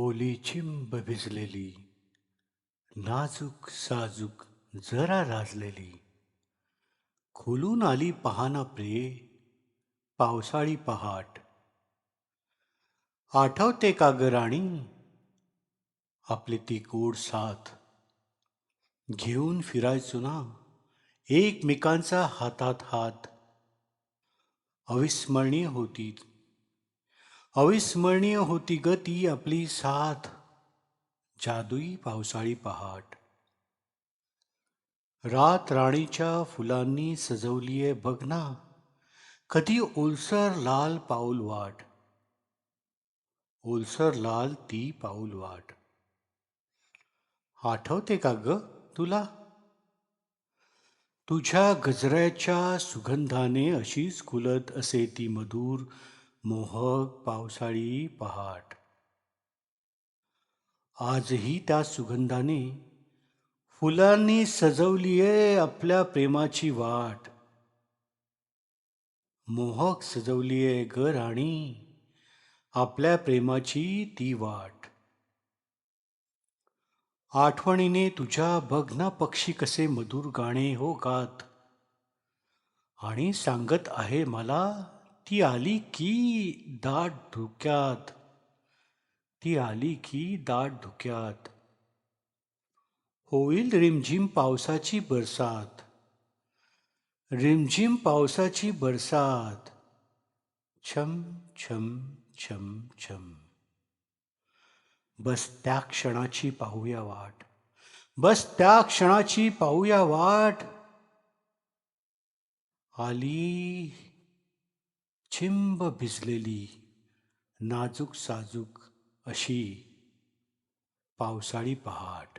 ओली चिंब भिजलेली नाजूक साजूक जरा राजलेली. खुलून आली पहाना प्रिये पावसाळी पहाट. आठवते का ग राणी? आपली ती गोड साथ. घेऊन फिरायचो ना एकमेकांचा हातात हात. अविस्मरणीय होती. अविस्मरणीय होती ग ती आपली साथ. जादुई पावसाळी पहाट. रात राणीच्या फुलांनी सजवलीये बघ ना. कधी ओलसर लाल पाऊल वाट. ओलसर लाल ती पाऊल वाट. आठवते का ग तुला? तुझ्या गजऱ्याच्या सुगंधाने अशीच खुलत असे ती मधुर मोहक पावसाळी पहाट. आजही त्या सुगंधाने फुलांनी सजवलीये आपल्या प्रेमाची वाट. मोहक सजवलीये ग राणी आपल्या प्रेमाची ती वाट. आठवणीने तुझ्या बघ ना पक्षी कसे मधुर गाणे हो गात. आणि सांगत आहे मला ती आली की दाट धुक्यात? ती आली की दाट धुक्यात? होईल रिमझिम पावसाची बरसात. रिमझिम पावसाची बरसात. छम छम छम छम. बस त्या क्षणाची पाहूया वाट. बस त्या क्षणाची पाहूया वाट. आली छिंब भिजलेली नाजूक साजूक अशी पावसाळी पहाट.